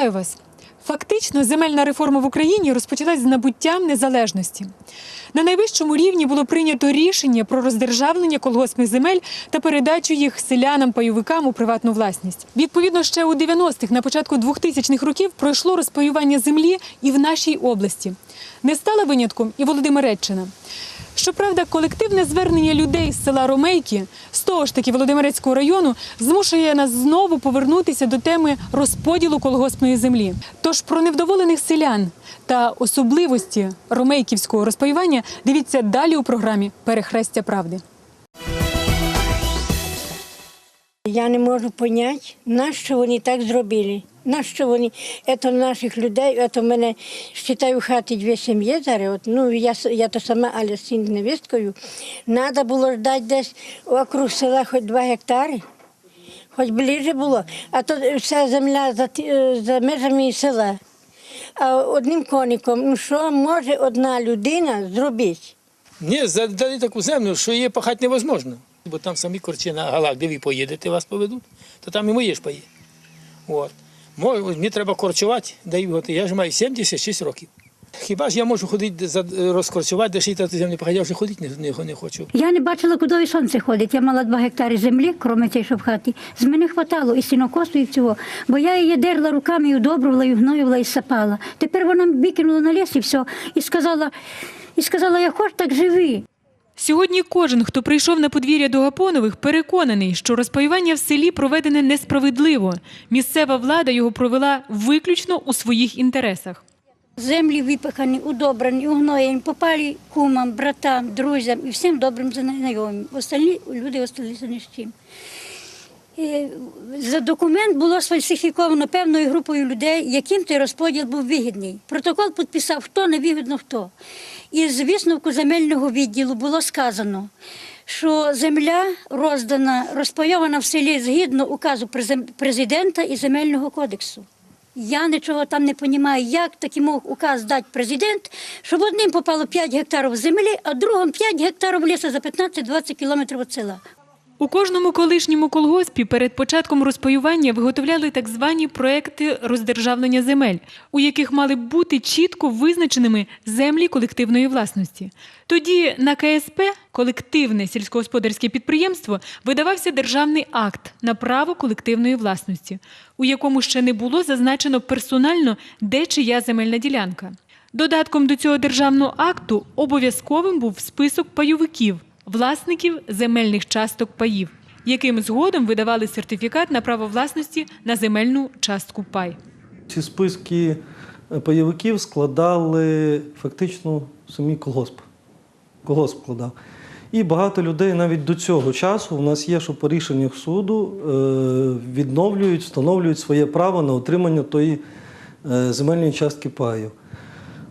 Вітаю вас! Фактично, земельна реформа в Україні розпочалась з набуттям незалежності. На найвищому рівні було прийнято рішення про роздержавлення колгоспних земель та передачу їх селянам-пайовикам у приватну власність. Відповідно, ще у 90-х, на початку 2000-х років пройшло розпаювання землі і в нашій області. Не стала винятком і Володимиреччина. Щоправда, колективне звернення людей з села Ромейки з того ж таки Володимирецького району змушує нас знову повернутися до теми розподілу колгоспної землі. Тож про невдоволених селян та особливості ромейківського розпаювання дивіться далі у програмі Перехрестя правди. Я не можу поняти, нащо вони так зробили. Нащо вони, це наших людей, це в мене, вважаю, в хаті дві сім'ї зараз, ну, я, я то сама, але з невісткою, треба було ждати десь округ села хоч два гектари, хоч ближче було, а то вся земля за, е, за межами села. А одним коником, ну що може одна людина зробити? Ні, задали таку землю, що її пахати невозможно. Бо там самі корчі на галак, де ви поїдете, вас поведуть, то там і мої ж. От. Мені треба корчувати, даю, я ж маю 76 років. Хіба ж я можу ходити розкорчувати, де шити землю пахати, я вже ходити не, не, хочу. Я не бачила, куди сонце ходить. Я мала два гектари землі, крім цієї, що в хаті. З мене хватало і сінокосу, і всього. Бо я її дерла руками, і удобрювала, і гноювала, і сапала. Тепер вона викинула на ліс і все. І сказала, і сказала, я хоч так живи. Сьогодні кожен, хто прийшов на подвір'я до Гапонових, переконаний, що розпаювання в селі проведене несправедливо. Місцева влада його провела виключно у своїх інтересах. Землі випихані, удобрані, угноєні, попали кумам, братам, друзям і всім добрим знайомим. Остальні люди залишилися ні з чим. Е, За документ було сфальсифіковано певною групою людей, яким той розподіл був вигідний. Протокол підписав хто, невигідно хто. І з висновку земельного відділу було сказано, що земля роздана, розпайована в селі згідно указу президента і земельного кодексу. Я нічого там не розумію, як такий мог указ дати президент, щоб одним попало 5 гектарів землі, а другим 5 гектарів лісу за 15-20 кілометрів від села. У кожному колишньому колгоспі перед початком розпаювання виготовляли так звані проекти роздержавлення земель, у яких мали б бути чітко визначеними землі колективної власності. Тоді на КСП колективне сільськогосподарське підприємство видавався державний акт на право колективної власності, у якому ще не було зазначено персонально, де чия земельна ділянка. Додатком до цього державного акту обов'язковим був список пайовиків, власників земельних часток паїв, яким згодом видавали сертифікат на право власності на земельну частку пай. Ці списки е, пайовиків складали фактично самі колгосп. Колгосп складав. І багато людей навіть до цього часу у нас є, що по рішеннях суду е, відновлюють, встановлюють своє право на отримання тої е, земельної частки паю.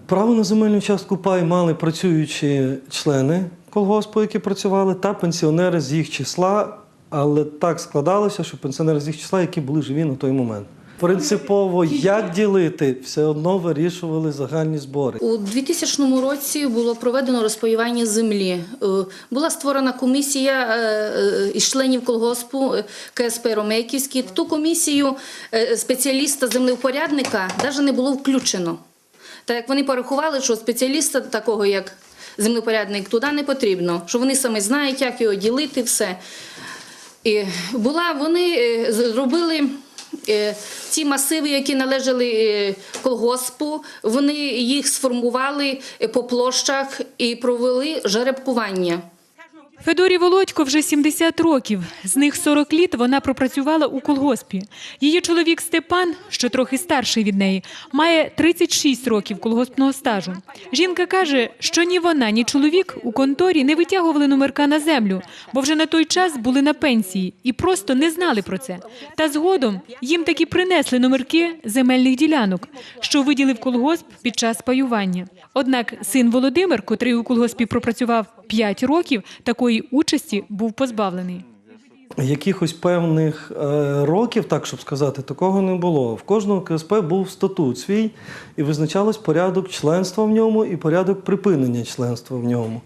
Право на земельну частку пай мали працюючі члени колгоспу, які працювали, та пенсіонери з їх числа, але так складалося, що пенсіонери з їх числа, які були живі на той момент. Принципово, як ділити, все одно вирішували загальні збори. У 2000 році було проведено розпаювання землі. Е, Була створена комісія е, е, із членів колгоспу КСП Ромейківський. Ту комісію спеціаліста землевпорядника навіть не було включено. Так як вони порахували, що спеціаліста такого, як землепорядник, туди не потрібно, що вони самі знають, як його ділити, все. І була, вони е, зробили е, ці масиви, які належали е, колгоспу, вони їх сформували по площах і провели жеребкування. Федорі Володько вже 70 років. З них 40 літ вона пропрацювала у колгоспі. Її чоловік Степан, що трохи старший від неї, має 36 років колгоспного стажу. Жінка каже, що ні вона, ні чоловік у конторі не витягували номерка на землю, бо вже на той час були на пенсії і просто не знали про це. Та згодом їм таки принесли номерки земельних ділянок, що виділив колгосп під час паювання. Однак син Володимир, котрий у колгоспі пропрацював 5 років, такої участі був позбавлений. Якихось певних е, років, так щоб сказати, такого не було. В кожного КСП був статут свій, і визначалось порядок членства в ньому і порядок припинення членства в ньому.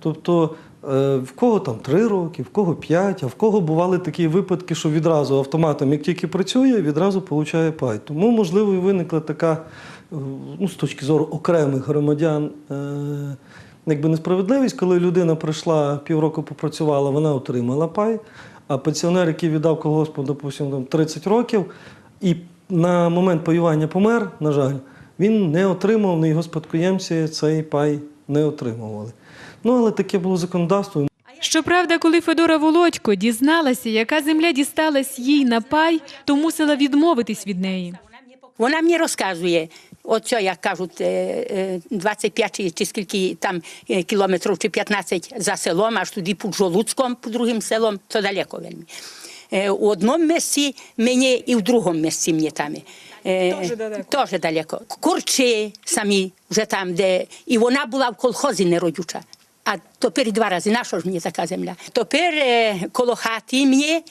Тобто Е, В кого там три роки, в кого п'ять, а в кого бували такі випадки, що відразу автоматом, як тільки працює, відразу получає пай. Тому, можливо, і виникла така, е, ну, з точки зору окремих громадян, якби несправедливість, коли людина прийшла півроку попрацювала, вона отримала пай, а пенсіонер, який віддав колгоспу, допустимо, там 30 років, і на момент паювання помер, на жаль, він не отримав, ні його спадкоємці цей пай не отримували. Ну, але таке було законодавство. Щоправда, коли Федора Володько дізналася, яка земля дісталась їй на пай, то мусила відмовитись від неї. Вона мені розказує, оце, як кажуть, е, е, 25 чи- чи скільки там е, кілометрів, чи 15 за селом, аж туди під Жолуцьком, під другим селом, це далеко вельми. Е, У одному місці мені і в другому місці мені там. Е, Тоже далеко. Теж далеко. Курчі самі вже там, де. І вона була в колхозі неродюча. А тепер два рази, на що ж мені така земля? Тепер коло хати мені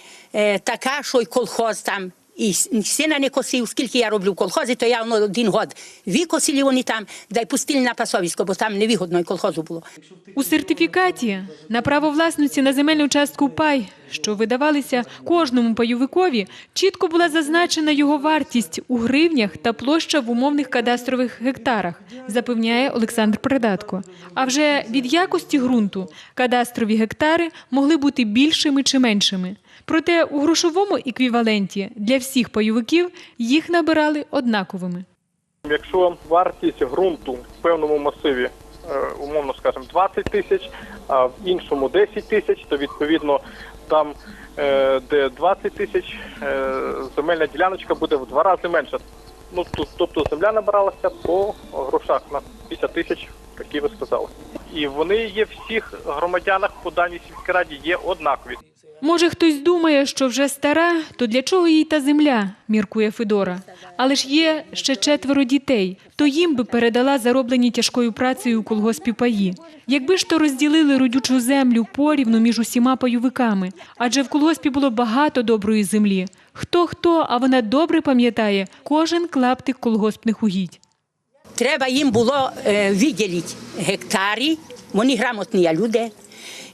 така, що й колхоз там. І сина не косив, скільки я роблю в колхозі, то я один год. Викосили вони там, да й пустили на пасовисько, бо там невигодно і колхозу було. У сертифікаті на право власності на земельну частку пай, що видавалися кожному пайовикові, чітко була зазначена його вартість у гривнях та площа в умовних кадастрових гектарах, запевняє Олександр Придатко. А вже від якості ґрунту кадастрові гектари могли бути більшими чи меншими. Проте у грошовому еквіваленті для всіх пайовиків їх набирали однаковими. Якщо вартість ґрунту в певному масиві, е, умовно скажемо, 20 тисяч, а в іншому 10 тисяч, то відповідно там, е, де 20 тисяч, е, земельна діляночка буде в два рази менша. Ну, тут- тобто земля набиралася по грошах на 50 тисяч, які ви сказали. І вони є всіх громадянах по даній сільській раді є однакові. Може, хтось думає, що вже стара, то для чого їй та земля, міркує Федора. Але ж є ще четверо дітей, то їм би передала зароблені тяжкою працею у колгоспі паї. Якби ж то розділили родючу землю порівну між усіма пайовиками, адже в колгоспі було багато доброї землі. Хто хто, а вона добре пам'ятає кожен клаптик колгоспних угідь. Треба їм було е, виділити гектарі, вони грамотні люди.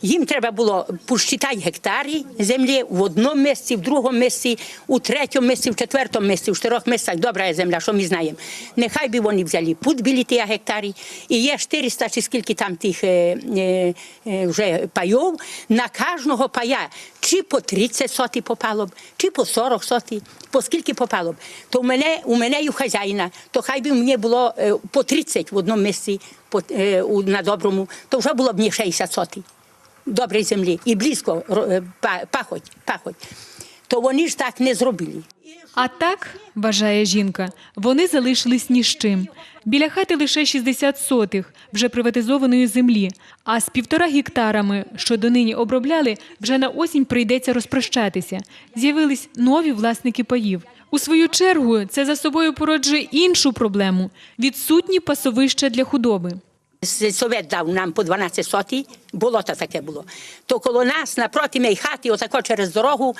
Їм треба було посчитати гектарі землі в одному місці, в другому місці, у третьому місці, в четвертому місці, в чотирьох місцях. Добра земля, що ми знаємо. Нехай би вони взяли під білі ті гектарі. І є 400 чи скільки там тих е, е, е, вже пайов. На кожного пая чи по 30 соти попало б, чи по 40 соти, по скільки попало б. То у мене, у мене і хазяїна, то хай би мені було е, по 30 в одному місці по, е, на доброму, то вже було б мені 60 соти доброї землі і близько е, пахоть, пахоть. То вони ж так не зробили. А так, вважає жінка, вони залишились ні з чим. Біля хати лише 60 сотих вже приватизованої землі, а з півтора гектарами, що донині обробляли, вже на осінь прийдеться розпрощатися. З'явились нові власники паїв. У свою чергу це за собою породжує іншу проблему відсутні пасовища для худоби. Совет дав нам по 12 соті, болото таке було. То коло нас, напроти моєї хати, отако через дорогу,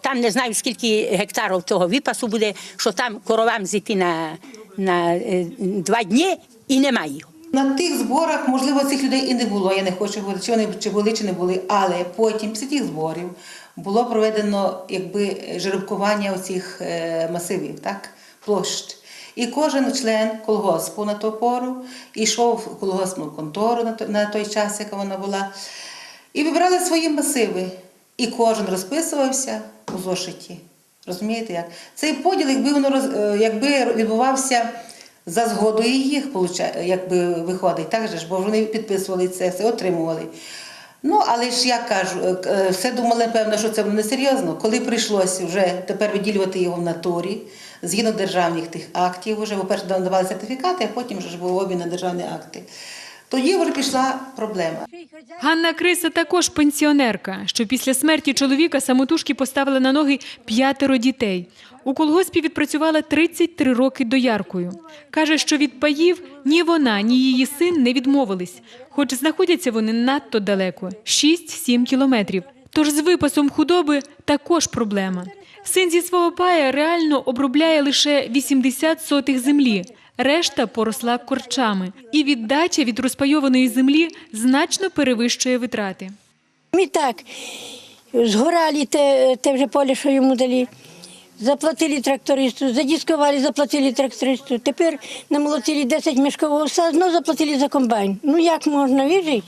там не знаю скільки гектарів того випасу буде, що там коровам зійти на, на два дні і немає його. На тих зборах, можливо, цих людей і не було. Я не хочу говорити, чи вони чи були, чи не були. Але потім, після тих зборів, було проведено якби жеребкування оцих масивів, так, площ. І кожен член колгоспу на ту пору йшов в колгоспну контору на той, час, яка вона була, і вибирали свої масиви. І кожен розписувався у зошиті. Розумієте як? Цей поділ, якби воно е, якби відбувався за згодою їх, якби виходить, так же ж, бо вони підписували це, все отримували. Ну, але ж я кажу, е, е, все думали, певно, що це не серйозно. Коли прийшлося вже тепер виділювати його в натурі, згідно державних тих актів, вже, по-перше, давали сертифікати, а потім вже був обмін на державні акти. Тоді вже пішла проблема. Ганна Криса також пенсіонерка, що після смерті чоловіка самотужки поставила на ноги п'ятеро дітей. У колгоспі відпрацювала 33 роки дояркою. Каже, що від паїв ні вона, ні її син не відмовились, хоч знаходяться вони надто далеко 6-7 кілометрів. Тож з випасом худоби також проблема. Син зі свого пая реально обробляє лише 80 сотих землі. Решта поросла корчами. І віддача від розпайованої землі значно перевищує витрати. Ми так згорали те, те вже поле, що йому дали. Заплатили трактористу, задіскували, заплатили трактористу. Тепер намолотили 10 мішків овса, знову заплатили за комбайн. Ну як можна вижити?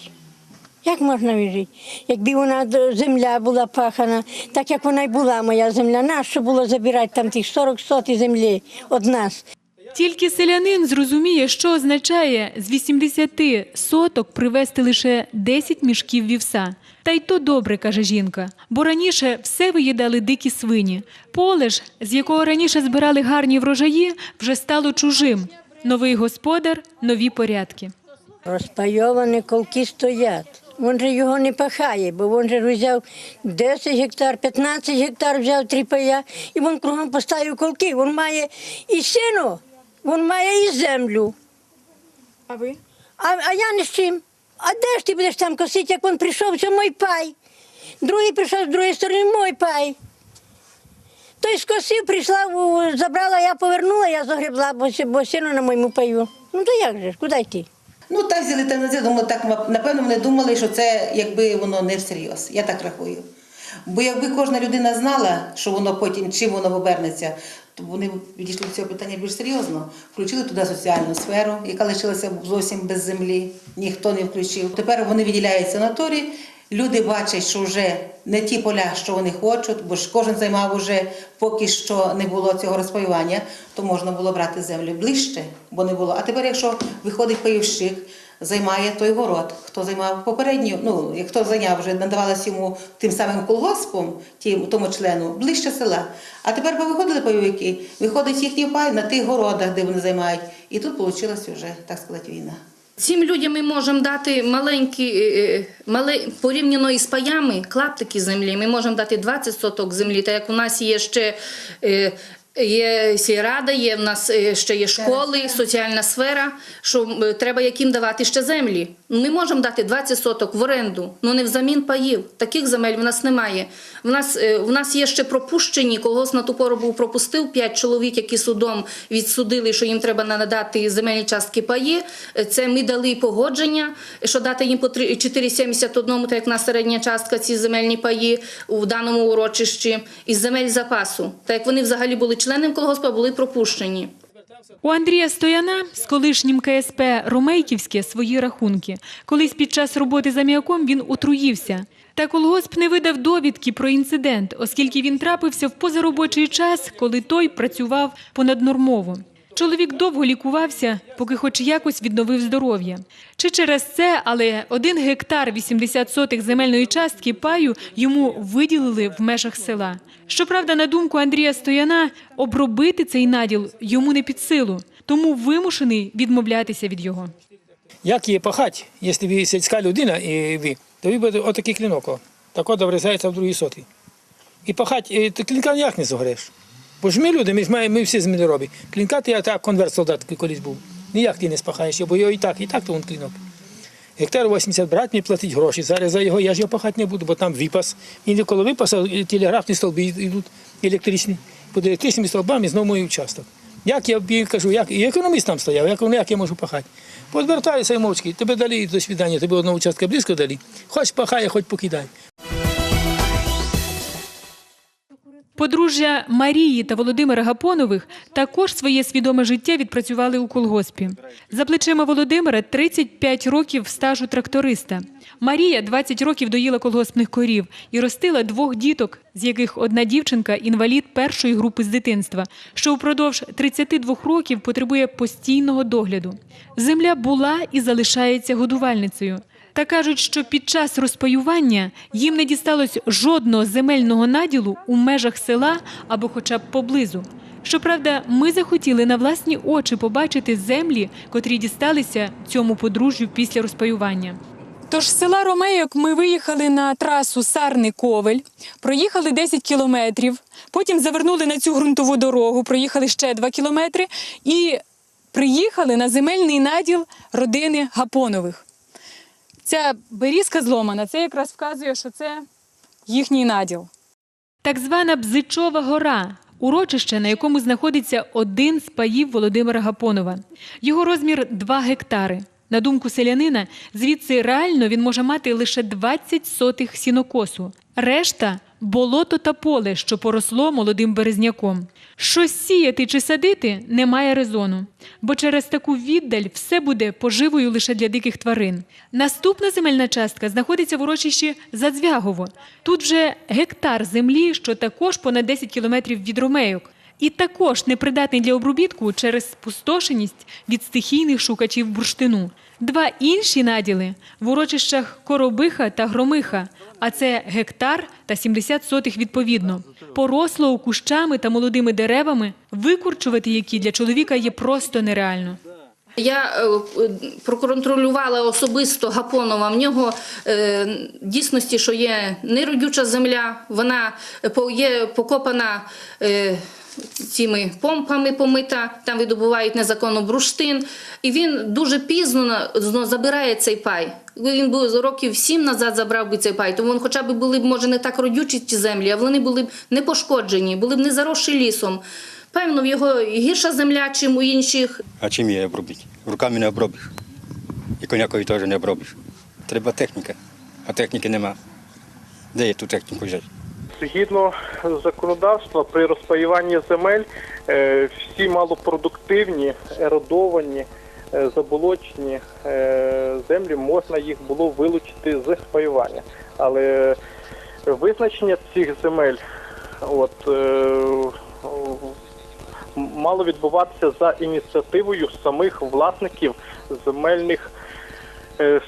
Як можна вижити? Якби вона земля була пахана, так як вона й була моя земля, нащо було забирати там тих 40 сотих землі від нас? Тільки селянин зрозуміє, що означає з 80 соток привезти лише 10 мішків вівса. Та й то добре, каже жінка, бо раніше все виїдали дикі свині. Поле ж, з якого раніше збирали гарні врожаї, вже стало чужим. Новий господар, нові порядки. Розпайовані колки стоять. Він же його не пахає, бо він же взяв 10 гектар, 15 гектар взяв три пая, і він кругом поставив колки. Він має і сіно, він має і землю. А ви? А, а я не з чим. А де ж ти будеш там косити, як він прийшов, це мій пай. Другий прийшов з другої сторони, мій пай. Той скосив, прийшла, забрала, я повернула, я загребла, бо, сіно на моєму паю. Ну то як же ж, куди йти? Ну так взяли та не думали, так напевно вони думали, що це якби воно не всерйоз. Я так рахую. Бо якби кожна людина знала, що воно потім чим воно обернеться, то вони відійшли до цього питання більш серйозно. Включили туди соціальну сферу, яка лишилася зовсім без землі, ніхто не включив. Тепер вони виділяють санаторій. Люди бачать, що вже не ті поля, що вони хочуть, бо ж кожен займав уже поки що не було цього розпаювання, то можна було брати землю ближче, бо не було. А тепер, якщо виходить пайовщик, займає той город, хто займав попередню, ну хто зайняв вже надавалось йому тим самим колгоспом, тим тому члену, ближче села. А тепер повиходили пайовики, виходить їхній пай на тих городах, де вони займають. І тут вийшла вже, так сказати, війна. Цим людям ми можемо дати маленькі, е, е, порівняно із паями, клаптики землі. Ми можемо дати 20 соток землі, так як у нас є ще. Є сільрада, є в нас е, ще є школи, соціальна сфера, що е, треба яким давати ще землі. Ми можемо дати 20 соток в оренду, але не взамін паїв. Таких земель в нас немає. В нас, е, в нас є ще пропущені, когось на ту пору був пропустив 5 чоловік, які судом відсудили, що їм треба надати земельні частки паї. Це ми дали погодження, що дати їм по три- 4,71, так як на середня частка ці земельні паї у даному урочищі, із земель запасу. Так як вони взагалі були членом колгоспа були пропущені. У Андрія Стояна з колишнім КСП Ромейківське свої рахунки. Колись під час роботи за м'яком він отруївся. Та колгосп не видав довідки про інцидент, оскільки він трапився в позаробочий час, коли той працював понаднормово. Чоловік довго лікувався, поки хоч якось відновив здоров'я. Чи через це, але один гектар 80 сотих земельної частки паю йому виділили в межах села. Щоправда, на думку Андрія Стояна, обробити цей наділ йому не під силу, тому вимушений відмовлятися від його. Як її пахати, якщо ви сільська людина і ви, то ви будете отакий клінок. о. Так от врізається в другий сотий. І пахати, ти клінка ніяк не згореш. Бо ж ми люди, ми ж маємо, ми всі землеробі. Клінка ти я так конверт солдат колись був. Ніяк ти не спахаєш, бо його і так, і так то він клінок. Гектар 80 брати мені платить гроші. Зараз за його я ж його пахати не буду, бо там випас. І коли випаса, телеграфні стовби йдуть електричні. Під електричними стовбами знову мій участок. Як я кажу, як і економіст там стояв, як, як я можу пахати? Подвертаюся і мовчки, тебе дали до свідання, тебе одного участка близько дали. Хоч пахає, хоч покидай. Подружжя Марії та Володимира Гапонових також своє свідоме життя відпрацювали у колгоспі. За плечима Володимира 35 років стажу тракториста. Марія 20 років доїла колгоспних корів і ростила двох діток, з яких одна дівчинка інвалід першої групи з дитинства, що впродовж 32 років потребує постійного догляду. Земля була і залишається годувальницею. Та кажуть, що під час розпаювання їм не дісталось жодного земельного наділу у межах села або хоча б поблизу. Щоправда, ми захотіли на власні очі побачити землі, котрі дісталися цьому подружжю після розпаювання. Тож з села Ромейок ми виїхали на трасу Сарни-Ковель, проїхали 10 кілометрів, потім завернули на цю ґрунтову дорогу, проїхали ще 2 кілометри і приїхали на земельний наділ родини Гапонових. Ця берізка зломана, це якраз вказує, що це їхній наділ. Так звана Бзичова гора. урочище, на якому знаходиться один з паїв Володимира Гапонова. Його розмір 2 гектари. На думку селянина, звідси реально він може мати лише 20 сотих сінокосу. Решта болото та поле, що поросло молодим березняком. Щось сіяти чи садити немає резону, бо через таку віддаль все буде поживою лише для диких тварин. Наступна земельна частка знаходиться в урочищі Задзвягово. Тут вже гектар землі, що також понад 10 кілометрів від ромейок. І також непридатний для обробітку через спустошеність від стихійних шукачів бурштину. Два інші наділи в урочищах Коробиха та Громиха, а це гектар та 70 сотих відповідно. Поросло кущами та молодими деревами, викурчувати які для чоловіка є просто нереально. Я е, е, проконтролювала особисто Гапонова. В нього е, дійсності, що є неродюча земля, вона по- є покопана. Е, Цими помпами помита, там видобувають незаконно бурштин, і він дуже пізно забирає цей пай. Він був років сім назад забрав би цей пай, тому він хоча б були б, може, не так родючі ті землі, а вони були б не пошкоджені, були б не заросші лісом. Певно, в його гірша земля, чим у інших. А чим її обробити? Руками не обробиш. І конякою теж не обробиш. Треба техніка, а техніки нема. Де є ту техніку взяти? Згідно законодавства, при розпаюванні земель е, всі малопродуктивні, еродовані, е, заболочені е, землі можна їх було вилучити з спаювання. Але визначення цих земель от, мало відбуватися за ініціативою самих власників земельних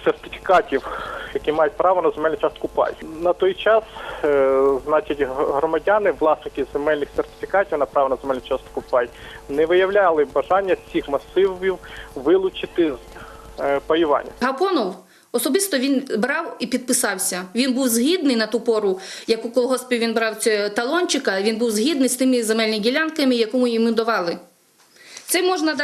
сертифікатів, які мають право на земельну частку пай. На той час, е, значить, громадяни, власники земельних сертифікатів на право на земельну частку пай, не виявляли бажання цих масивів вилучити з е, паювання. Гапонов особисто він брав і підписався. Він був згідний на ту пору, як у колгоспі він брав талончика, він був згідний з тими земельними ділянками, яку йому давали. Це можна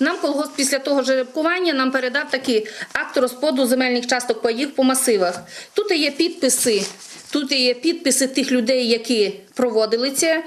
нам колгосп після того жеребкування нам передав такий акт розподу земельних часток паїв по масивах. Тут є підписи. Тут є підписи тих людей, які проводили це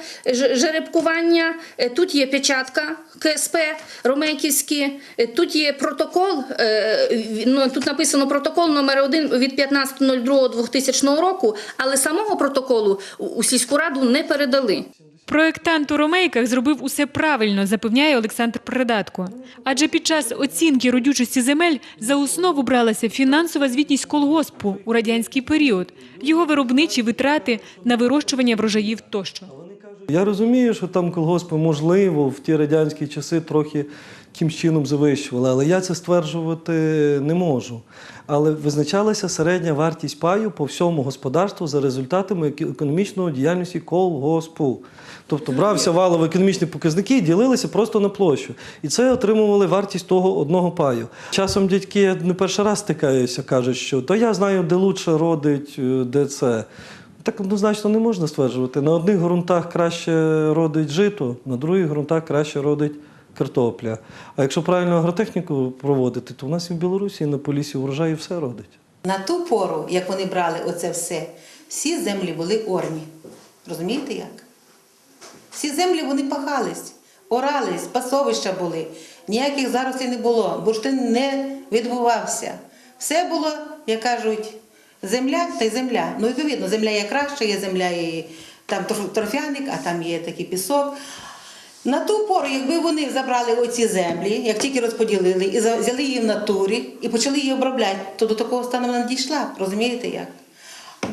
жеребкування. Е, Тут є печатка КСП Ромейківські. Е, Тут є протокол. е, Ну, тут написано протокол номер 1 від 15.02.2000 року, але самого протоколу у сільську раду не передали. Проєктант у Ромейках зробив усе правильно, запевняє Олександр Придатко. Адже під час оцінки родючості земель за основу бралася фінансова звітність колгоспу у радянський період, його виробничі витрати на вирощування врожаїв тощо. Я розумію, що там колгоспи, можливо, в ті радянські часи трохи якимсь чином завищували, але я це стверджувати не можу. Але визначалася середня вартість паю по всьому господарству за результатами економічної діяльності колгоспу. Тобто брався валові економічні показники і ділилися просто на площу. І це отримували вартість того одного паю. Часом дядьки не перший раз стикаюся, кажуть, що то я знаю, де лучше родить, е, де це. Так однозначно не можна стверджувати. На одних ґрунтах краще родить жито, на других ґрунтах краще родить картопля. А якщо правильно агротехніку проводити, то в нас і в Білорусі, і на Полісі врожай все родить. На ту пору, як вони брали оце все, всі землі були орні. Розумієте як? Всі землі вони пахались, орались, пасовища були, ніяких зарослей не було, бурштин не відбувався. Все було, як кажуть, земля та й земля. Ну, відповідно, земля є краща, є земля і там торфяник, а там є такий пісок. На ту пору, якби вони забрали оці землі, як тільки розподілили, і взяли її в натурі і почали її обробляти, то до такого стану вона дійшла. Розумієте як?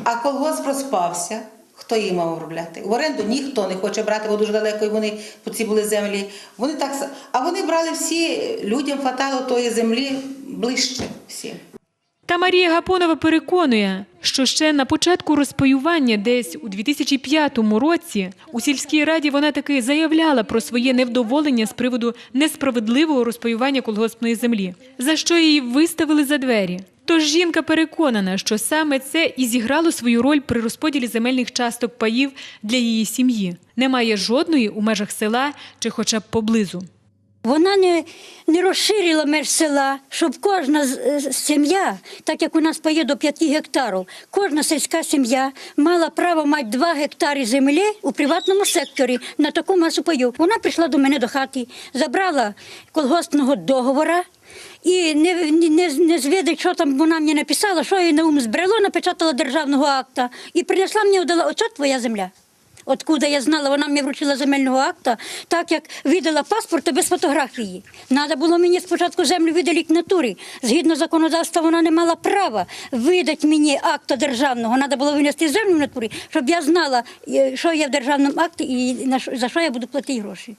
А колгосп розпався. Хто її мав обробляти? В оренду ніхто не хоче брати, бо дуже далеко вони по ці були землі. Вони так а вони брали всі людям хватало тої землі ближче всім. Та Марія Гапонова переконує, що ще на початку розпаювання, десь у 2005 році, у сільській раді вона таки заявляла про своє невдоволення з приводу несправедливого розпаювання колгоспної землі, за що її виставили за двері. Тож жінка переконана, що саме це і зіграло свою роль при розподілі земельних часток паїв для її сім'ї. Немає жодної у межах села чи хоча б поблизу. Вона не, не розширила меж села, щоб кожна з- сім'я, так як у нас пає до 5 гектарів, кожна сільська сім'я мала право мати 2 гектари землі у приватному секторі на таку масу паю. Вона прийшла до мене до хати, забрала колгоспного договора. І не, не, не звідать, що там вона мені написала, що їй на ум збрело, напечатала державного акта і принесла мені, дала, оце твоя земля. Откуда я знала, вона мені вручила земельного акта, так як видала паспорт, без фотографії. Треба було мені спочатку землю видалити натурі. Згідно законодавства, вона не мала права видати мені акта державного. Треба було винести землю в натурі, щоб я знала, е, що є в державному акті і за що я буду платити гроші.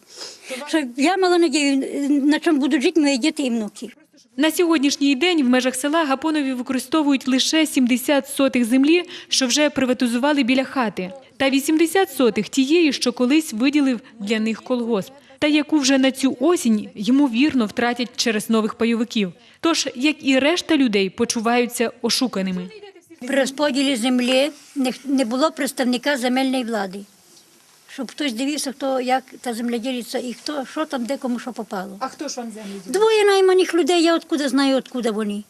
Щоб я мала надію, е, на чому будуть жити мої діти і внуки. На сьогоднішній день в межах села Гапонові використовують лише 70 сотих землі, що вже приватизували біля хати, та 80 сотих тієї, що колись виділив для них колгосп, та яку вже на цю осінь ймовірно втратять через нових пайовиків. Тож, як і решта людей, почуваються ошуканими. При розподілі землі не, було представника земельної влади. Щоб хтось дивився, хто як та земля ділиться і хто, що там, де кому що попало. А хто ж вам землю? Двоє найманих людей, я откуда знаю, откуда вони.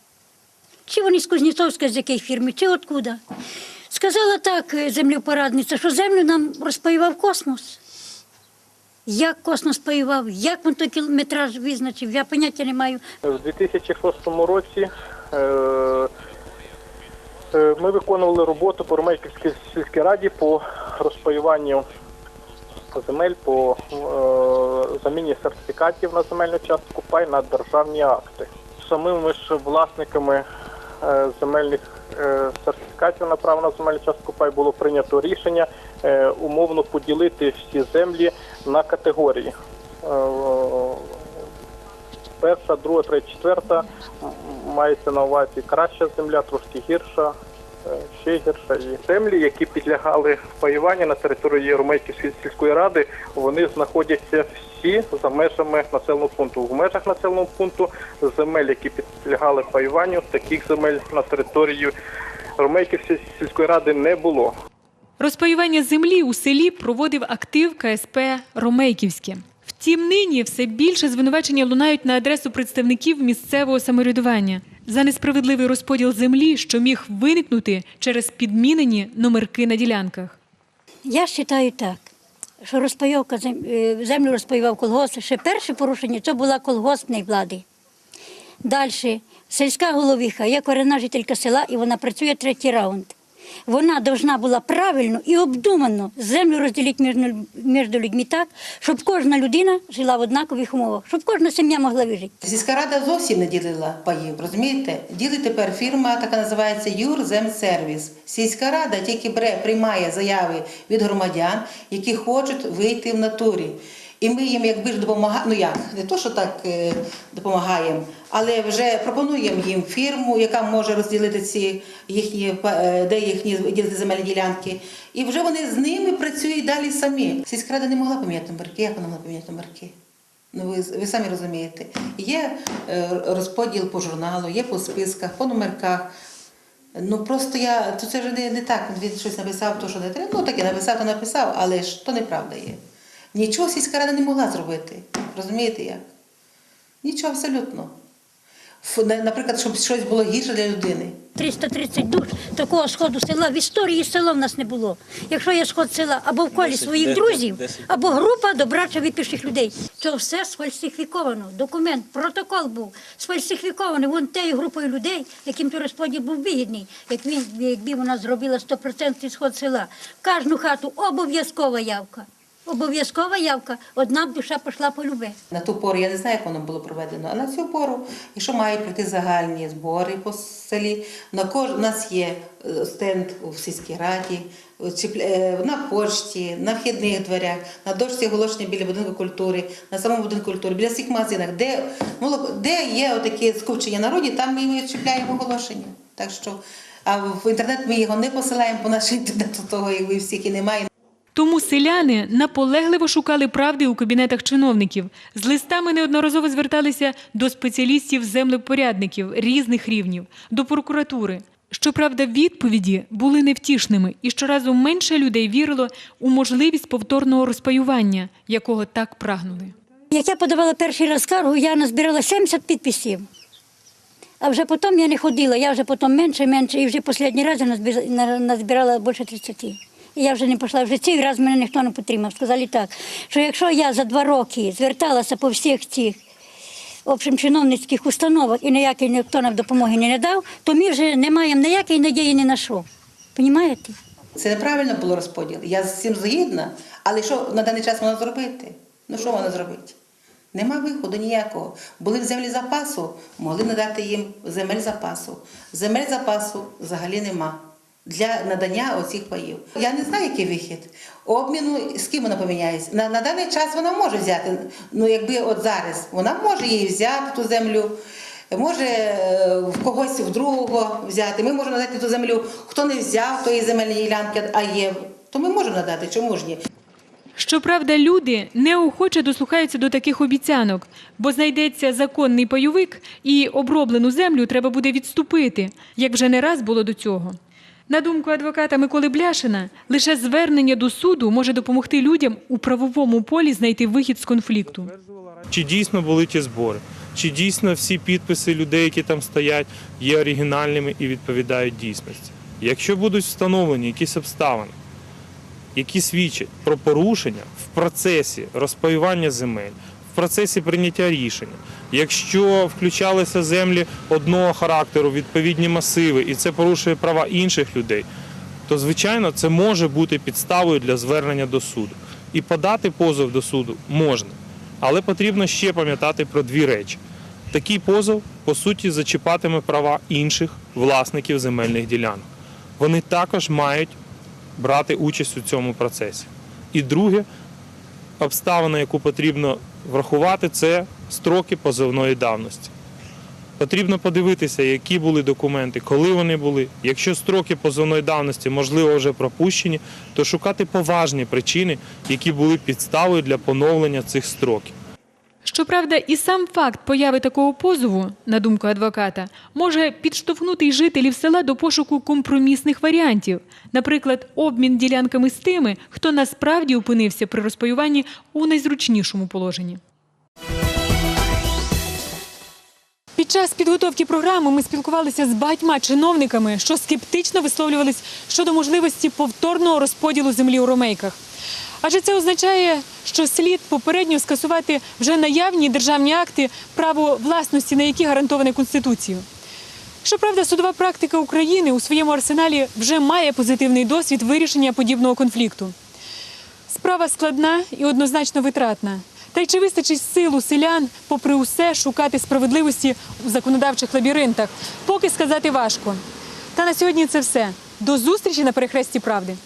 Чи вони з Кузнєцовська, з якої фірми, чи откуда. Сказала так е, землепорадниця, що землю нам розпаював космос. Як космос паював, як він той кілометраж визначив, я поняття не маю. В 2006 році е, е, ми виконували роботу по Ромейківській сільській раді по розпаюванню земель по е, заміні сертифікатів на земельну частку пай на державні акти. Самими ж власниками е, земельних е, сертифікатів на право на земельну частку пай було прийнято рішення умовно поділити всі землі на категорії. Перша, друга, третя, четверта мається на увазі краща земля, трошки гірша, е, ще гірша. І землі, які підлягали паюванню на території Ромейківської сільської ради, вони знаходяться всі за межами населеного пункту. В межах населеного пункту земель, які підлягали паюванню, таких земель на території Ромейківської сільської ради не було. Розпаювання землі у селі проводив актив КСП Ромейківське. Втім, нині все більше звинувачення лунають на адресу представників місцевого самоврядування за несправедливий розподіл землі, що міг виникнути через підмінені номерки на ділянках. Я вважаю так, що розпайовка е, землю розпаював колгосп. Ще перше порушення це була колгоспної влади. Далі сільська головіха є корена жителька села, і вона працює третій раунд. Вона повинна була правильно і обдумано землю розділити між, між людьми так, щоб кожна людина жила в однакових умовах, щоб кожна сім'я могла вижити. Сільська рада зовсім не ділила паїв, розумієте? Ділить тепер фірма, така називається Юрземсервіс. Сільська рада тільки бере, приймає заяви від громадян, які хочуть вийти в натурі. І ми їм якби ж допомагаємо, ну як, не то, що так е, допомагаємо, але вже пропонуємо їм фірму, яка може розділити ці їхні е, де їхні земельні ділянки. І вже вони з ними працюють далі самі. Сільськрада не могла поміняти номерки. Як вона могла поміняти номерки? Ну, ви, ви самі розумієте. Є е, розподіл по журналу, є по списках, по номерках. Ну просто я, то це вже не, не так. Він щось написав, то що не треба. Ну таке написав, то написав, але ж то неправда є. Нічого сільська рада не могла зробити. Розумієте як? Нічого абсолютно. Наприклад, щоб щось було гірше для людини. 330 душ такого сходу села в історії села в нас не було. Якщо є сход села або в колі своїх друзів, або група добрача випивших людей, то все сфальсифіковано. Документ, протокол був сфальсифікований вон тією групою людей, яким той розподіл був вигідний. Як він, якби вона зробила 100% сход села. В кожну хату обов'язкова явка. Обов'язкова явка, одна душа пішла по любе. На ту пору я не знаю, як воно було проведено, а на цю пору, якщо мають пройти загальні збори по селі, на кож... у нас є е, стенд у сільській раді, е, на почті, на вхідних дверях, на дошці оголошення біля будинку культури, на самому будинку культури, біля всіх магазинах, де, де є отакі скупчення народі, там ми чіпляємо оголошення. Так що, а в інтернет ми його не посилаємо по нашому інтернету, того і ви всіх і немає. Тому селяни наполегливо шукали правди у кабінетах чиновників. З листами неодноразово зверталися до спеціалістів землепорядників різних рівнів, до прокуратури. Щоправда, відповіді були невтішними, і щоразу менше людей вірило у можливість повторного розпаювання, якого так прагнули. Як я подавала перший раз скаргу, я назбирала 70 підписів. А вже потім я не ходила, я вже потім менше, менше, і вже останній раз я назбирала більше 30. Я вже не пішла. Вже цей раз мене ніхто не підтримав. Сказали так, що якщо я за два роки зверталася по всіх цих общем, чиновницьких установах і ніякий ніхто нам допомоги не надав, то ми вже не маємо ніякої надії ні на що. Понімаєте? Це неправильно було розподіл. Я з цим згідна, але що на даний час вона зробити? Ну що вона зробить? Нема виходу ніякого. Були в землі запасу, могли надати їм земель запасу. Земель запасу взагалі нема для надання оцих паїв. Я не знаю, який вихід. Обміну з ким вона поміняється. На, на даний час вона може взяти. Ну якби от зараз вона може її взяти ту землю. Може е, в когось в другого взяти. Ми можемо надати ту землю. Хто не взяв тої земельної ділянки, а є, то ми можемо надати. Чому ж ні? Щоправда, люди неохоче дослухаються до таких обіцянок, бо знайдеться законний пайовик, і оброблену землю треба буде відступити, як вже не раз було до цього. На думку адвоката Миколи Бляшина, лише звернення до суду може допомогти людям у правовому полі знайти вихід з конфлікту. Чи дійсно були ті збори? Чи дійсно всі підписи людей, які там стоять, є оригінальними і відповідають дійсності? Якщо будуть встановлені якісь обставини, які свідчать про порушення в процесі розпаювання земель, процесі прийняття рішення, якщо включалися землі одного характеру, відповідні масиви, і це порушує права інших людей, то звичайно це може бути підставою для звернення до суду. І подати позов до суду можна. Але потрібно ще пам'ятати про дві речі. Такий позов, по суті, зачіпатиме права інших власників земельних ділянок. Вони також мають брати участь у цьому процесі. І друге, обставина, яку потрібно врахувати, це строки позовної давності. Потрібно подивитися, які були документи, коли вони були. Якщо строки позовної давності, можливо, вже пропущені, то шукати поважні причини, які були підставою для поновлення цих строків. Щоправда, і сам факт появи такого позову, на думку адвоката, може підштовхнути й жителів села до пошуку компромісних варіантів, наприклад, обмін ділянками з тими, хто насправді опинився при розпаюванні у найзручнішому положенні. Під час підготовки програми ми спілкувалися з багатьма чиновниками, що скептично висловлювались щодо можливості повторного розподілу землі у ромейках. Адже це означає, що слід попередньо скасувати вже наявні державні акти, право власності на які гарантоване Конституцією. Щоправда, судова практика України у своєму арсеналі вже має позитивний досвід вирішення подібного конфлікту. Справа складна і однозначно витратна. Та й чи вистачить сил у селян, попри усе, шукати справедливості у законодавчих лабіринтах, поки сказати важко. Та на сьогодні це все. До зустрічі на перехресті правди.